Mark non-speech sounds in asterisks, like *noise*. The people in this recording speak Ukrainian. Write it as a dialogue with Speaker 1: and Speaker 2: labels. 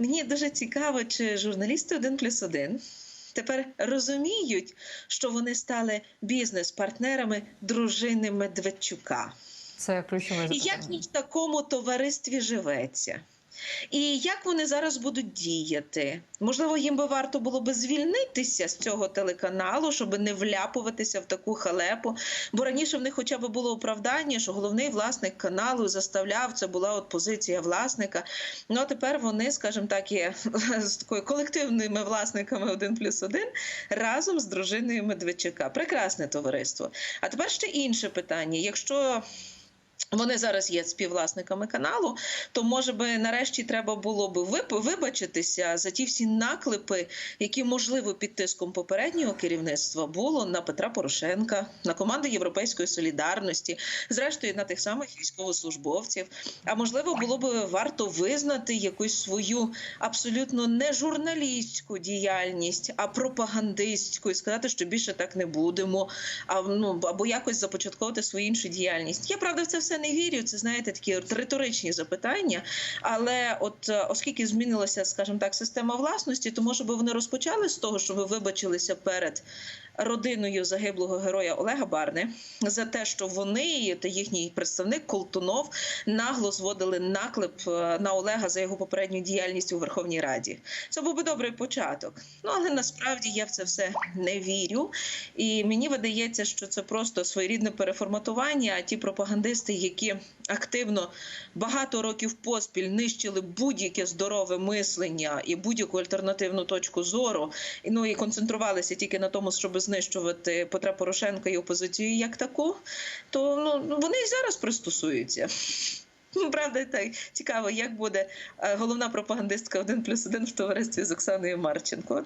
Speaker 1: Мені дуже цікаво, чи журналісти один плюс один тепер розуміють, що вони стали бізнес-партнерами дружини Медведчука.
Speaker 2: Це ключове
Speaker 1: І як
Speaker 2: запитання.
Speaker 1: в такому товаристві живеться? І як вони зараз будуть діяти? Можливо, їм би варто було би звільнитися з цього телеканалу, щоб не вляпуватися в таку халепу. Бо раніше в них хоча б було оправдання, що головний власник каналу заставляв, це була от позиція власника. Ну а тепер вони, скажімо так, є *laughs* з такою колективними власниками 1 плюс 1 разом з дружиною Медведчука. Прекрасне товариство. А тепер ще інше питання. Якщо вони зараз є співвласниками каналу, то може би нарешті треба було би вибачитися за ті всі наклепи, які можливо під тиском попереднього керівництва було на Петра Порошенка, на команду Європейської солідарності, зрештою на тих самих військовослужбовців. А можливо, було би варто визнати якусь свою абсолютно не журналістську діяльність, а пропагандистську і сказати, що більше так не будемо, а ну або якось започатковувати свою іншу діяльність. Я правда це все не вірю. Це знаєте такі риторичні запитання. Але от е, оскільки змінилася, скажімо так, система власності, то може би вони розпочали з того, що ви вибачилися перед родиною загиблого героя Олега Барни за те, що вони та їхній представник Колтунов нагло зводили наклеп е, на Олега за його попередню діяльність у Верховній Раді. Це був би добрий початок. Ну але насправді я в це все не вірю. І мені видається, що це просто своєрідне переформатування. А ті пропагандисти, які активно багато років поспіль нищили будь-яке здорове мислення і будь-яку альтернативну точку зору, ну і концентрувалися тільки на тому, щоб знищувати Петра Порошенка і опозицію як таку, то ну вони і зараз пристосуються. Ну, Правда, так цікаво, як буде е, головна пропагандистка 1 плюс 1 в товаристві з Оксаною Марченко.